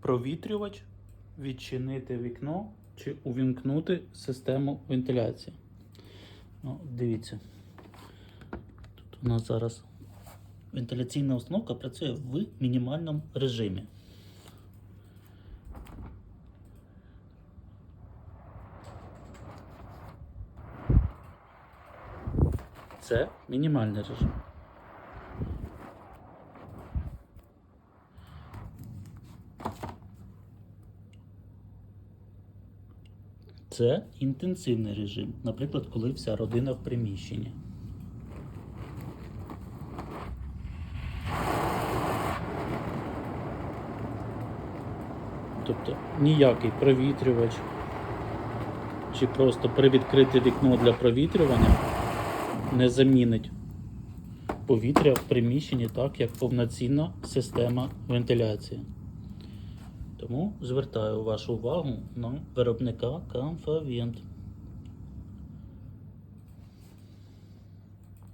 провітрювач, відчинити вікно чи увімкнути систему вентиляції. Ну, дивіться. Тут у нас зараз вентиляційна установка працює в мінімальному режимі. Це мінімальний режим. Це інтенсивний режим, наприклад, коли вся родина в приміщенні. Тобто ніякий провітрювач чи просто привідкрити вікно для провітрювання не замінить повітря в приміщенні так, як повноцінна система вентиляції. Тому звертаю вашу увагу на виробника Камфавент.